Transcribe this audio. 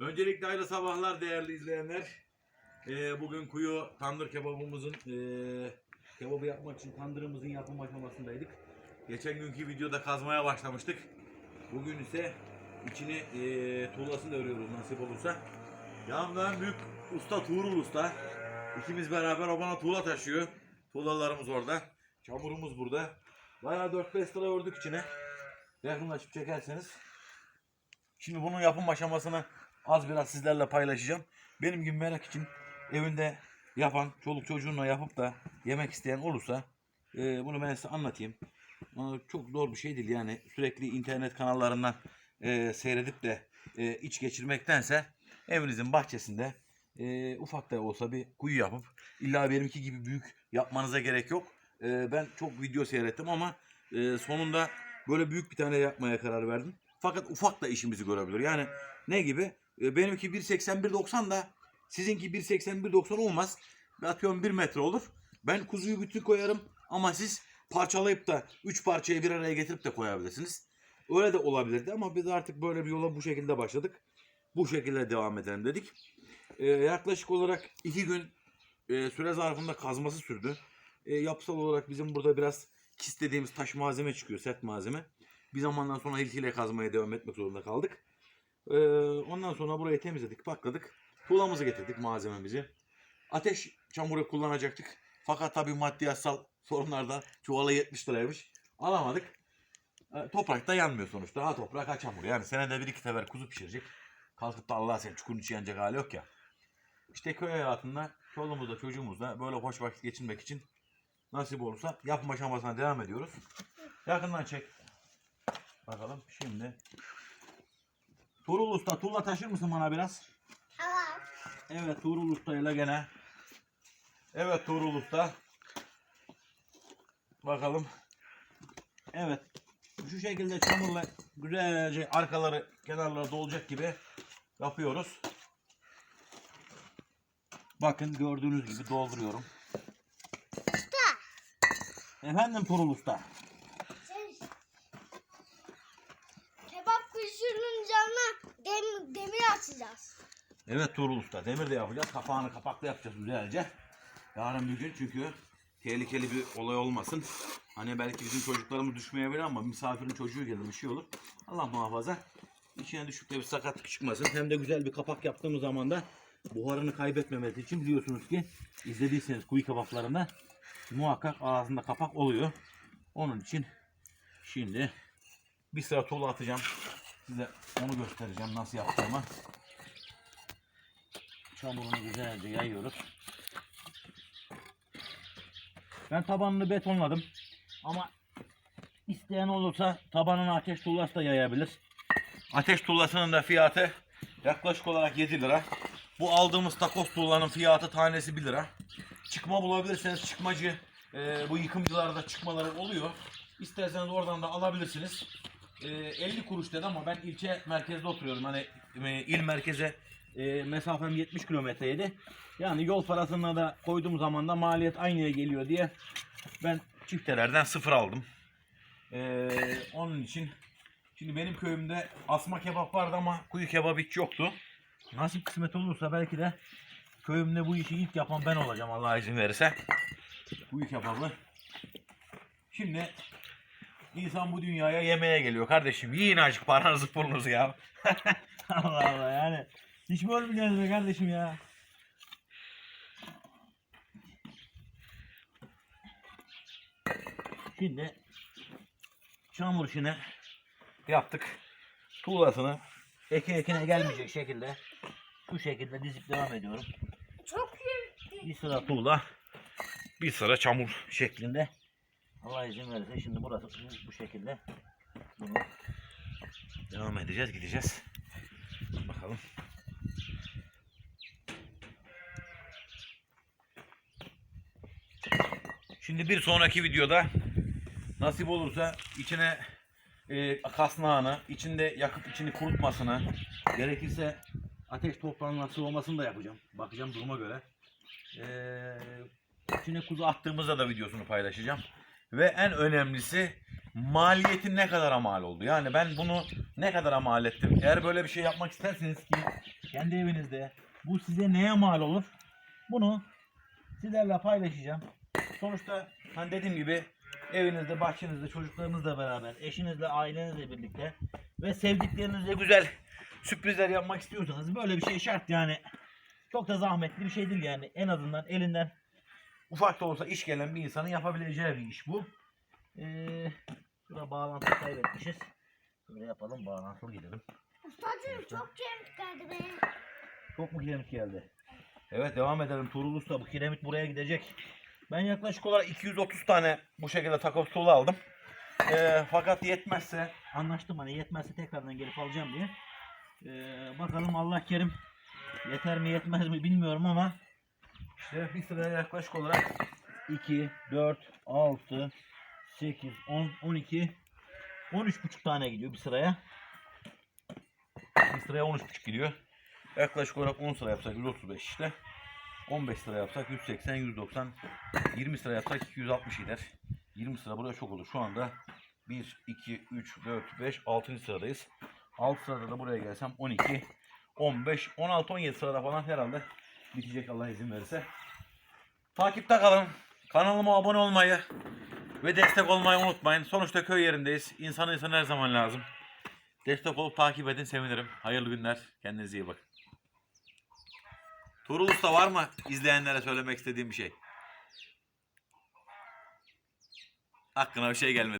Öncelikle hayırlı sabahlar değerli izleyenler. Ee, bugün kuyu tandır kebabımızın ee, kebabı yapmak için tandırımızın yapım aşamasındaydık. Geçen günkü videoda kazmaya başlamıştık. Bugün ise içini ee, tuğlasını örüyoruz nasip olursa. Yanımda büyük usta Tuğrul Usta. İkimiz beraber o bana tuğla taşıyor. Tuğlalarımız orada. Çamurumuz burada. Bayağı 4-5 lira ördük içine. Yakınlaşıp çekerseniz. Şimdi bunun yapım aşamasını az biraz sizlerle paylaşacağım. Benim gibi merak için evinde yapan, çoluk çocuğunla yapıp da yemek isteyen olursa e, bunu ben size anlatayım. Ama çok zor bir şey değil yani sürekli internet kanallarından e, seyredip de e, iç geçirmektense evinizin bahçesinde e, ufak da olsa bir kuyu yapıp illa benimki gibi büyük yapmanıza gerek yok. E, ben çok video seyrettim ama e, sonunda böyle büyük bir tane yapmaya karar verdim. Fakat ufak da işimizi görebilir. Yani ne gibi? E, benimki 1.81.90 da sizinki 1.81.90 olmaz. Atıyorum 1 metre olur. Ben kuzuyu bütün koyarım ama siz parçalayıp da 3 parçayı bir araya getirip de koyabilirsiniz. Öyle de olabilirdi ama biz artık böyle bir yola bu şekilde başladık. Bu şekilde devam edelim dedik. E, yaklaşık olarak 2 gün e, süre zarfında kazması sürdü. E, yapısal olarak bizim burada biraz kis dediğimiz taş malzeme çıkıyor, sert malzeme. Bir zamandan sonra hiltiyle kazmaya devam etmek zorunda kaldık. Ee, ondan sonra burayı temizledik, pakladık. Tuğlamızı getirdik malzememizi. Ateş çamuru kullanacaktık. Fakat tabii maddiyatsal sorunlardan çuvala 70 liraymış. Alamadık. Ee, toprak da yanmıyor sonuçta. Ha toprak ha çamur. Yani senede bir iki sefer kuzu pişirecek. Kalkıp da Allah seni çukurun içi yanacak hali yok ya. İşte köy hayatında çoluğumuzla çocuğumuzla böyle hoş vakit geçirmek için nasip olursa yapım aşamasına devam ediyoruz. Yakından çek. Bakalım şimdi. Tuğrul Usta, tuğla taşır mısın bana biraz? Tamam. Evet Tuğrul Usta ile gene. Evet Tuğrul Usta. Bakalım. Evet. Şu şekilde çamurla güzelce arkaları kenarları dolacak gibi yapıyoruz. Bakın gördüğünüz gibi dolduruyorum. Usta. Efendim Tuğrul Usta. Şey, kebap kuşunun canına dem, demir açacağız. Evet Tuğrul Usta. Demir de yapacağız. Kapağını kapakla yapacağız güzelce. Yarın bir gün çünkü tehlikeli bir olay olmasın. Hani belki bizim çocuklarımız düşmeyebilir ama misafirin çocuğu gelir bir şey olur. Allah muhafaza. İçine düşüp de bir sakatlık çıkmasın. Hem de güzel bir kapak yaptığımız zaman da buharını kaybetmemesi için biliyorsunuz ki izlediyseniz kuyu kebaplarında muhakkak ağzında kapak oluyor. Onun için şimdi bir sıra tuğla atacağım. Size onu göstereceğim nasıl yaptığımı. Çamurunu güzelce yayıyoruz. Ben tabanını betonladım. Ama isteyen olursa tabanına ateş tuğlası da yayabilir. Ateş tuğlasının da fiyatı yaklaşık olarak 7 lira. Bu aldığımız takoz tuğlanın fiyatı tanesi 1 lira. Çıkma bulabilirseniz çıkmacı e, bu yıkımcılarda çıkmaları oluyor. İsterseniz oradan da alabilirsiniz. E, 50 kuruş dedi ama ben ilçe merkezde oturuyorum. Hani e, il merkeze e, mesafem 70 kilometreydi. Yani yol parasına da koyduğum zaman da maliyet aynıya geliyor diye ben çiftelerden sıfır aldım. E, onun için şimdi benim köyümde asma kebap vardı ama kuyu kebap hiç yoktu. Nasip kısmet olursa belki de köyümde bu işi ilk yapan ben olacağım Allah izin verirse. Kuyu kebabı. Şimdi insan bu dünyaya yemeğe geliyor kardeşim. Yiyin azıcık paranızı pulunuzu ya. Allah Allah yani. Hiç mi ölmeyeceğiz be kardeşim ya? Şimdi çamur işini yaptık. Tuğlasını eke ekine gelmeyecek şekilde bu şekilde dizip devam ediyorum. Çok iyi. Bir sıra tuğla, bir sıra çamur şeklinde. Allah izin verirse şimdi burası bu, şekilde. Bunu devam edeceğiz, gideceğiz. Bakalım. Şimdi bir sonraki videoda nasip olursa içine e, kasnağını, içinde yakıp içini kurutmasını, gerekirse ateş toprağının sıvamasını da yapacağım. Bakacağım duruma göre. Ee, içine kuzu attığımızda da videosunu paylaşacağım. Ve en önemlisi maliyeti ne kadar mal oldu. Yani ben bunu ne kadar mal ettim. Eğer böyle bir şey yapmak isterseniz ki kendi evinizde. Bu size neye mal olur? Bunu sizlerle paylaşacağım. Sonuçta hani dediğim gibi evinizde, bahçenizde, çocuklarınızla beraber, eşinizle, ailenizle birlikte ve sevdiklerinizle güzel sürprizler yapmak istiyorsanız böyle bir şey şart yani. Çok da zahmetli bir şey değil yani. En azından elinden ufak da olsa iş gelen bir insanın yapabileceği bir iş bu. Ee, şurada bağlantı kaybetmişiz. Böyle yapalım bağlantılı gidelim. Ustacığım çok kemik geldi be. Çok mu kiremit geldi? Evet devam edelim. Tuğrul Usta bu kiremit buraya gidecek. Ben yaklaşık olarak 230 tane bu şekilde takoz tuğla aldım. Ee, fakat yetmezse anlaştım hani yetmezse tekrardan gelip alacağım diye. Ee, bakalım Allah kerim yeter mi yetmez mi bilmiyorum ama işte bir sıraya yaklaşık olarak 2, 4, 6, 8, 10, 12, 13 buçuk tane gidiyor bir sıraya. Bir sıraya 13 buçuk gidiyor. Yaklaşık olarak 10 sıra yapsak 135 işte. 15 sıra yapsak 180, 190, 20 sıra yapsak 260 gider. 20 sıra buraya çok olur. Şu anda 1, 2, 3, 4, 5, 6. sıradayız. 6 sırada da buraya gelsem 12, 15, 16, 17 sırada falan herhalde bitecek Allah izin verirse. Takipte kalın. Kanalıma abone olmayı ve destek olmayı unutmayın. Sonuçta köy yerindeyiz. İnsan insan her zaman lazım. Destek olup takip edin sevinirim. Hayırlı günler. Kendinize iyi bakın. Tuğrul Usta var mı izleyenlere söylemek istediğim bir şey? Aklına bir şey gelmedi.